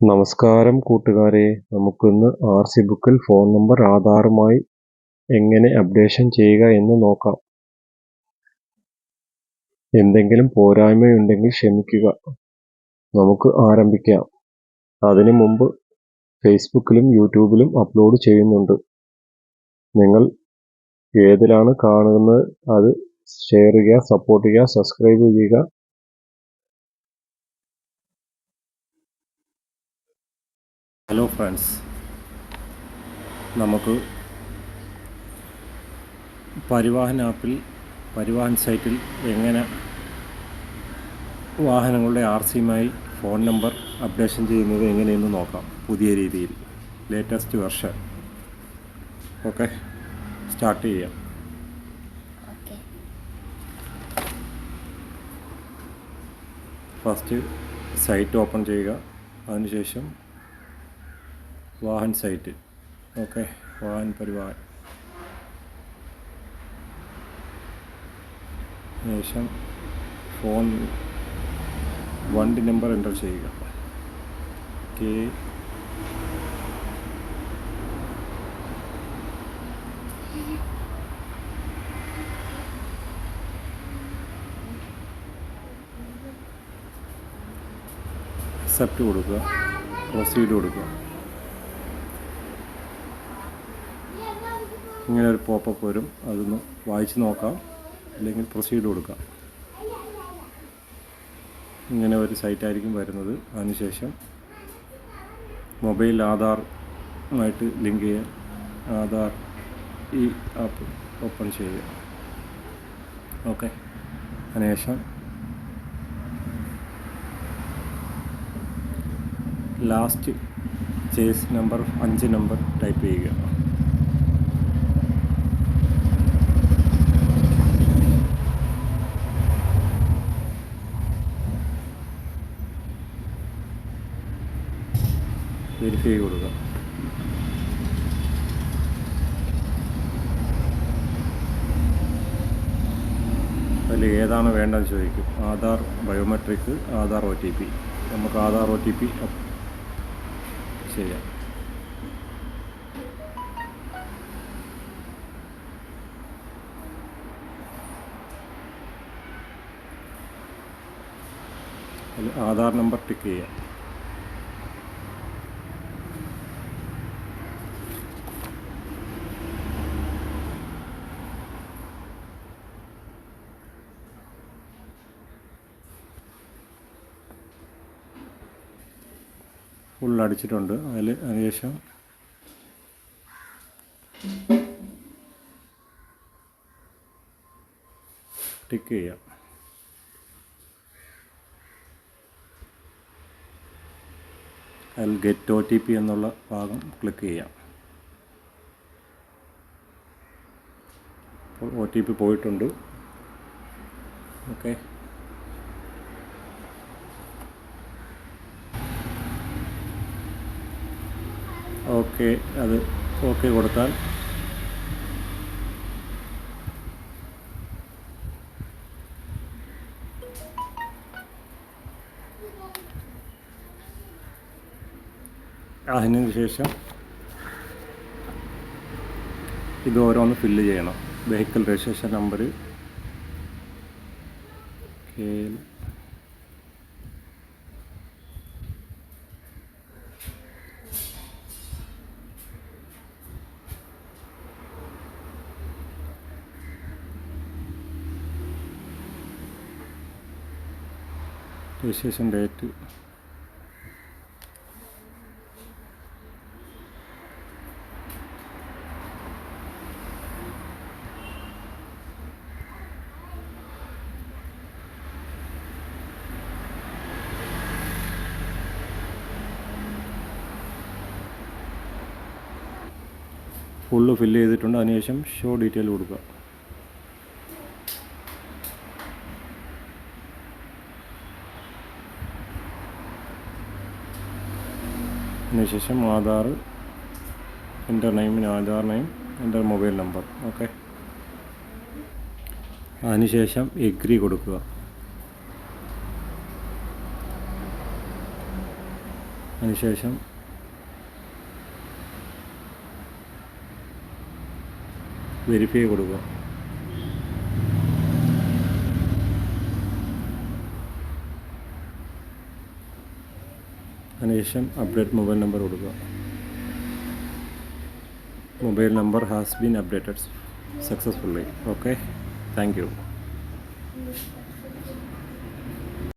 നമസ്കാരം കൂട്ടുകാരെ. നമുക്കിന്ന് ആർ സി ബുക്കിൽ ഫോൺ നമ്പർ ആധാറുമായി എങ്ങനെ അപ്ഡേഷൻ ചെയ്യുക എന്ന് നോക്കാം. എന്തെങ്കിലും പോരായ്മയുണ്ടെങ്കിൽ ക്ഷമിക്കുക. നമുക്ക് ആരംഭിക്കാം. അതിനു മുമ്പ് ഫേസ്ബുക്കിലും യൂട്യൂബിലും അപ്ലോഡ് ചെയ്യുന്നുണ്ട്. നിങ്ങൾ ഏതിലാണ് കാണുന്നത് അത് ഷെയർ ചെയ്യുക സപ്പോർട്ട് ചെയ്യുക സബ്സ്ക്രൈബ് ചെയ്യുക. ഹലോ ഫ്രണ്ട്സ് നമുക്ക് പരിവാഹൻ ആപ്പിൽ പരിവാഹൻ സൈറ്റിൽ എങ്ങനെ വാഹനങ്ങളുടെ ആർ സിയുമായി ഫോൺ നമ്പർ അപ്ഡേഷൻ ചെയ്യുന്നത് എങ്ങനെയെന്ന് നോക്കാം. പുതിയ രീതിയിൽ ലേറ്റസ്റ്റ് വെർഷൻ ഓക്കെ സ്റ്റാർട്ട് ചെയ്യാം. ഫസ്റ്റ് സൈറ്റ് ഓപ്പൺ ചെയ്യുക. അതിനുശേഷം വാഹൻ സൈറ്റ്. ഓക്കെ വാഹൻ പരിവാഹൻ. ശേഷം ഫോൺ വണ്ടി നമ്പർ എന്റർ ചെയ്യുക. കെ. അക്സെപ്റ്റ് കൊടുക്കുക പ്രൊസീഡ് കൊടുക്കുക. ഇങ്ങനെ ഒരു പോപ്പപ്പ് വരും. അതൊന്ന് വായിച്ച് നോക്കാം. അല്ലെങ്കിൽ പ്രൊസീഡ് കൊടുക്കാം. ഇങ്ങനെ ഒരു സൈറ്റായിരിക്കും വരുന്നത്. അതിനുശേഷം മൊബൈൽ ആധാറുമായിട്ട് ലിങ്ക് ചെയ്യാൻ ആധാർ ഈ ആപ്പ് ഓപ്പൺ ചെയ്യുക. ഓക്കെ അതിനുശേഷം ലാസ്റ്റ് ചേസ് നമ്പർ അഞ്ച് നമ്പർ ടൈപ്പ് ചെയ്യുക. വെരിഫൈ ചെയ്ത് കൊടുക്കുക അതിൽ ഏതാണ് വേണ്ടതെന്ന് ചോദിക്കും. Aadhaar biometric Aadhaar O T P. നമുക്ക് ആധാർ ഒ ടി പി ചെയ്യാം. ആധാർ നമ്പർ ടിക്ക് ചെയ്യാം. ഫുൾ അടിച്ചിട്ടുണ്ട് അതിൽ അതിനുശേഷം ടിക്ക് ചെയ്യാം. അതിൽ ഗെറ്റ് ഒ ടി പി എന്നുള്ള ഭാഗം ക്ലിക്ക് ചെയ്യാം. അപ്പോൾ ഒ ടി പി പോയിട്ടുണ്ട്. ഓക്കെ. ഓക്കെ അത് ഓക്കെ കൊടുത്താൽ. അതിന് ശേഷം ഇത് ഓരോന്ന് ഫില്ല് ചെയ്യണം. വെഹിക്കിൾ രജിസ്ട്രേഷൻ നമ്പർ കെ രജിസ്ട്രേഷൻ ഡേറ്റ് ഫുള്ള് ഫില്ല് ചെയ്തിട്ടുണ്ട്. അതിനുശേഷം ഷോ ഡീറ്റെയിൽ കൊടുക്കുക. അതിനുശേഷം ആധാർ എന്റെ നെയിമിന് ആധാർ നെയിം എന്റെ മൊബൈൽ നമ്പർ ഓക്കെ അതിനുശേഷം എഗ്രി കൊടുക്കുക. അതിനുശേഷം വെരിഫൈ കൊടുക്കുക. അതിനുശേഷം അപ്ഡേറ്റ് മൊബൈൽ നമ്പർ കൊടുക്കുക. Mobile number has been updated successfully okay thank you